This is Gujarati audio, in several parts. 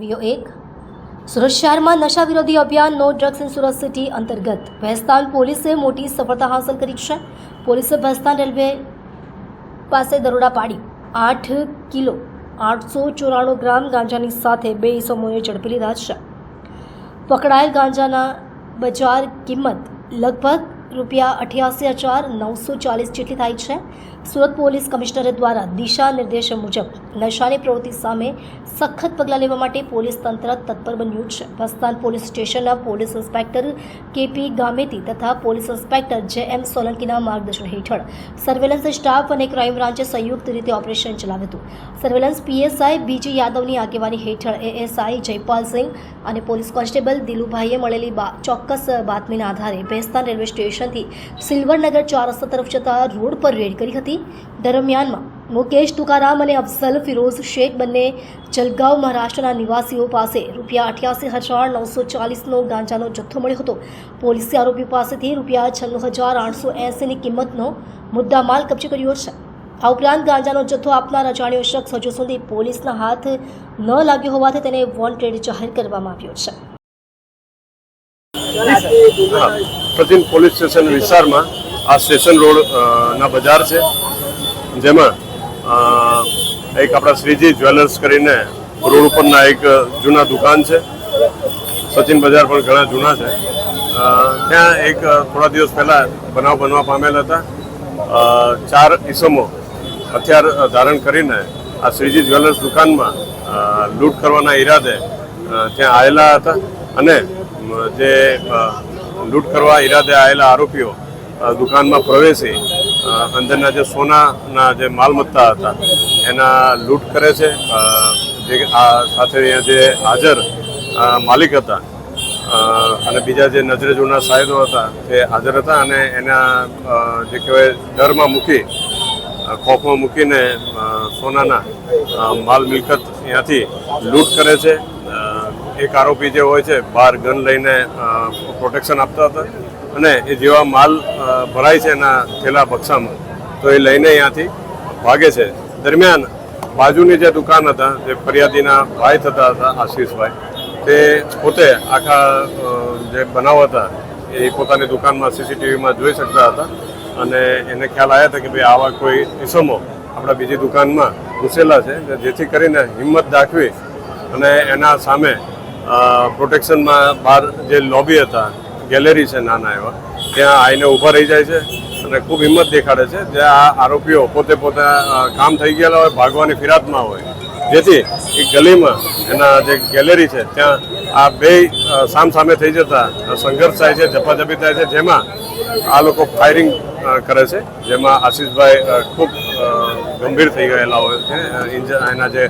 વીઓ એક. સુરત શહેરમાં નશા વિરોધી અભિયાન, no drugs in Surat city અંતર્ગત. ભેસ્તાન પોલીસે મોટી સફળતા હાંસલ કરી છે. પોલીસે ભેસ્તાન રેલવે પાસે દરોડા પાડી. આઠ કિલો આઠસો ચોરાણું ગ્રામ ગાંજાની સાથે બે ઇસમોને ઝડપી લીધા છે. પકડાયેલ ગાંજાના બજાર કિંમત લગભગ રૂપિયા અઠ્યાસી હજાર નવસો ચાલીસ જેટલી થાય છે. સુરત પોલીસ કમિશનર દ્વારા દિશા નિર્દેશ મુજબ નશાની પ્રવૃત્તિ સામે સખત પગલાં લેવા માટે પોલીસ તંત્ર તત્પર બન્યું છે. ભસ્તાન પોલીસ સ્ટેશનના પોલીસ ઇન્સ્પેક્ટર કેપી ગામેતી તથા પોલીસ ઇન્સ્પેક્ટર જે એમ સોલંકીના માર્ગદર્શન હેઠળ સર્વેલન્સ સ્ટાફ અને ક્રાઇમ બ્રાન્ચે સંયુક્ત રીતે ઓપરેશન ચલાવ્યું હતું. સર્વેલન્સ પીએસઆઈ બીજી યાદવની આગેવાની હેઠળ એએસઆઈ જયપાલસિંહ અને પોલીસ કોન્સ્ટેબલ દિલુભાઈએ મળેલી ચોક્કસ બાતમીના આધારે ભેસ્તાન રેલવે સ્ટેશનથી સિલ્વરનગર ચોરસ્તા તરફ જતા રોડ પર રેડ કરી હતી. દરમિયાનમાં મુકેશ તુકારામ અને અફઝલ ફિરોઝ શેખ બંને જલગાંવ મહારાષ્ટ્રના નિવાસીઓ પાસે રૂપિયા અઠ્યાસી હજાર નવસો ચાલીસનો ગાંજાનો જથ્થો મળ્યો હતો. પોલીસે આરોપી પાસેથી રૂપિયા છન્નું હજાર આઠસો એંસીની કિંમતનો મુદ્દામાલ કબજે કર્યો છે. આ ઉપરાંત ગાંજાનો જથ્થો આપનાર અજાણ્યો શખ્સ હજુ સુધી પોલીસના હાથ ન લાગ્યો હોવાથી તેને વોન્ટેડ જાહેર કરવામાં આવ્યો છે. હા પ્રતિન પોલીસ સ્ટેશન વિસ્તારમાં આ સ્ટેશન રોડ ના બજાર છે. જેમાં એક આપણા શ્રીજી જ્વેલર્સ કરીને રોડ ઉપરના એક જૂના દુકાન છે. સચિન બજાર પણ ઘણા જૂના છે. ત્યાં એક થોડા દિવસ પહેલાં બનાવ બનવા પામેલ હતા. ચાર ઈસમો હથિયાર ધારણ કરીને આ શ્રીજી જ્વેલર્સ દુકાનમાં લૂંટ કરવાના ઈરાદે ત્યાં આવેલા હતા. અને જે લૂંટ કરવા ઈરાદે આવેલા આરોપીઓ દુકાનમાં પ્રવેશી અંદરના જે સોનાના જે માલમત્તા હતા, એના લૂંટ કરે છે. જે આ સાથે અહીંયા જે હાજર માલિક હતા અને બીજા જે નજરે જોના સાહેબો હતા તે હાજર હતા અને એના જે કહેવાય ડરમાં મૂકી ખોફમાં મૂકીને સોનાના માલ મિલકત અહીંયાથી લૂંટ કરે છે. એક આરોપી જે હોય છે બહાર ગન લઈને પ્રોટેક્શન આપતા હતા અને એ જેવા માલ ભરાય છે એના થેલા બક્સામાં, તો એ લઈને અહીંયાથી ભાગે છે. દરમિયાન બાજુની જે દુકાન હતા, જે ફરિયાદીના ભાઈ થતા હતા, આશીષભાઈ, તે પોતે આખા જે બનાવ હતા, એ પોતાની દુકાનમાં સીસીટીવીમાં જોઈ શકતા હતા અને એને ખ્યાલ આવ્યા હતા કે ભાઈ આવા કોઈ ઇસમો આપણા બીજી દુકાનમાં ઘૂસેલા છે, જેથી કરીને હિંમત દાખવી અને એના સામે પ્રોટેક્શનમાં બહાર જે લોબી હતા ગેલેરી છે નાના એવા, ત્યાં આવીને ઊભા રહી જાય છે અને ખૂબ હિંમત દેખાડે છે. જે આ આરોપીઓ પોતે પોતે કામ થઈ ગયેલા હોય, ભાગવાની ફિરાતમાં હોય. જેથી એ ગલીમાં એના જે ગેલેરી છે, ત્યાં આ બે સામ સામે થઈ જતા સંઘર્ષ થાય છે, ઝપાઝપી થાય છે, જેમાં આ લોકો ફાયરિંગ કરે છે. જેમાં આશીષભાઈ ખૂબ ગંભીર થઈ ગયેલા હોય છે એના જે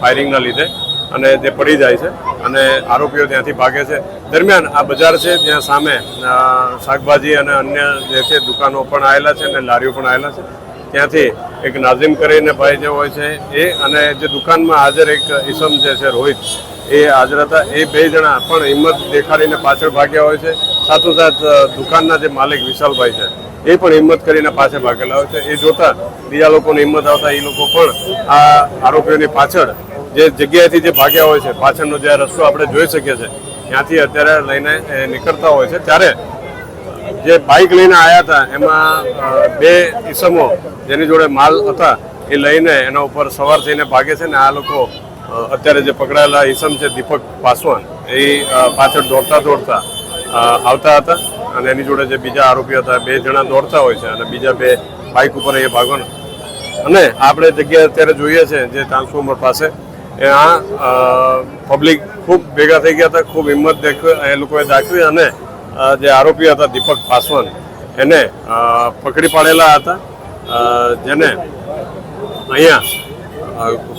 ફાયરિંગના લીધે અને જે પડી જાય છે. અને આરોપીઓ ત્યાંથી ભાગે છે. દરમિયાન આ બજાર છે ત્યાં સામે શાકભાજી અને અન્ય જે છે દુકાનો પણ આવેલા છે અને લારીઓ પણ આવેલા છે. ત્યાંથી એક નાઝીમ કરીને ભાઈ જે હોય છે, એ અને જે દુકાનમાં હાજર એક ઈસમ જે છે રોહિત, એ હાજર હતા. એ બે જણા પણ હિંમત દેખાડીને પાછળ ભાગ્યા હોય છે. સાથોસાથ દુકાનના જે માલિક વિશાલભાઈ છે, એ પણ હિંમત કરીને પાછળ ભાગેલા હોય છે. એ જોતા બીજા લોકોની હિંમત આવતા એ લોકો પણ આ આરોપીઓની પાછળ જે જગ્યાએથી જે ભાગ્યા હોય છે, પાછળનો જે રસ્તો આપણે જોઈ શકીએ છીએ, ત્યાંથી અત્યારે લઈને નીકળતા હોય છે. ત્યારે જે બાઇક લઈને આવ્યા હતા, એમાં બે ઈસમો જેની જોડે માલ હતા, એ લઈને એના ઉપર સવાર થઈને ભાગે છે ને આ લોકો અત્યારે જે પકડાયેલા ઈસમ છે, દીપક પાસવાન, એ પાછળ દોડતા દોડતા આવતા હતા અને એની જોડે જે બીજા આરોપી હતા, બે જણા દોડતા હોય છે અને બીજા બે બાઇક ઉપર એ ભાગવાના. અને આપણે જગ્યા અત્યારે જોઈએ છે, જે ટ્રાન્સફોર્મર પાસે આ પબ્લિક ખૂબ ભેગા થઈ ગયા હતા, ખૂબ હિંમત એ લોકોએ દાખવી અને જે આરોપી હતા દીપક પાસવાન, એને પકડી પાડેલા હતા જેને અહીંયા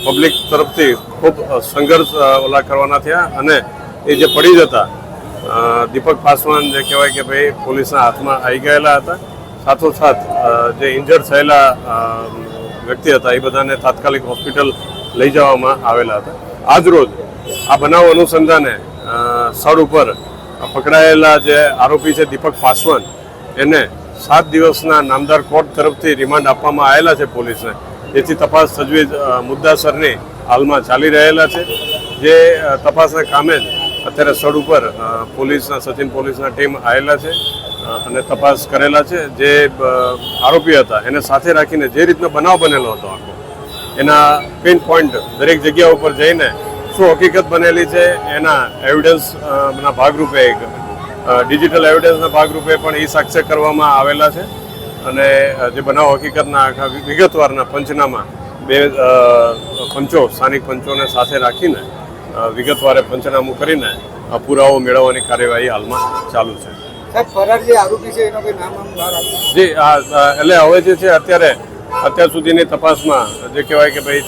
પબ્લિક તરફથી ખૂબ સંઘર્ષ ઓલા કરવાના થયા અને એ જે પડી જતા દીપક પાસવાન જે કહેવાય કે ભાઈ પોલીસના હાથમાં આવી ગયેલા હતા. સાથોસાથ જે ઇન્જર્ડ થયેલા વ્યક્તિ હતા, એ બધાને તાત્કાલિક હોસ્પિટલ લઈ જવામાં આવેલા હતા. આજરોજ આ બનાવ અનુસંધાને સ્થળ ઉપર પકડાયેલા જે આરોપી છે દીપક પાસવાન, એને સાત દિવસના નામદાર કોર્ટ તરફથી રિમાન્ડ આપવામાં આવેલા છે પોલીસને. જેથી તપાસ તજવીજ મુદ્દાસરની હાલમાં ચાલી રહેલા છે. જે તપાસના કામે જ અત્યારે સ્થળ ઉપર પોલીસના, સચિન પોલીસના ટીમ આવેલા છે અને તપાસ કરેલા છે. જે આરોપી હતા, એને સાથે રાખીને જે રીતનો બનાવ બનેલો હતો આખો એના પિન પોઈન્ટ દરેક જગ્યા ઉપર જઈને શું હકીકત બનેલી છે એના એવિડન્સ ના ભાગરૂપે એક ડિજિટલ એવિડન્સના ભાગરૂપે પણ એ સાક્ષ્ય કરવામાં આવેલા છે. અને જે બનાવ હકીકતના આખા વિગતવારના પંચનામા બે પંચો સ્થાનિક પંચોને સાથે રાખીને વિગતવારે પંચનામું કરીને પુરાવો મેળવવાની કાર્યવાહી હાલમાં ચાલુ છે. જે આરોપી છે એનો નામ આમ જી આ આ, એટલે હવે જે છે અત્યારે અત્યાર સુધીની તપાસમાં જે કહેવાય કે ભાઈ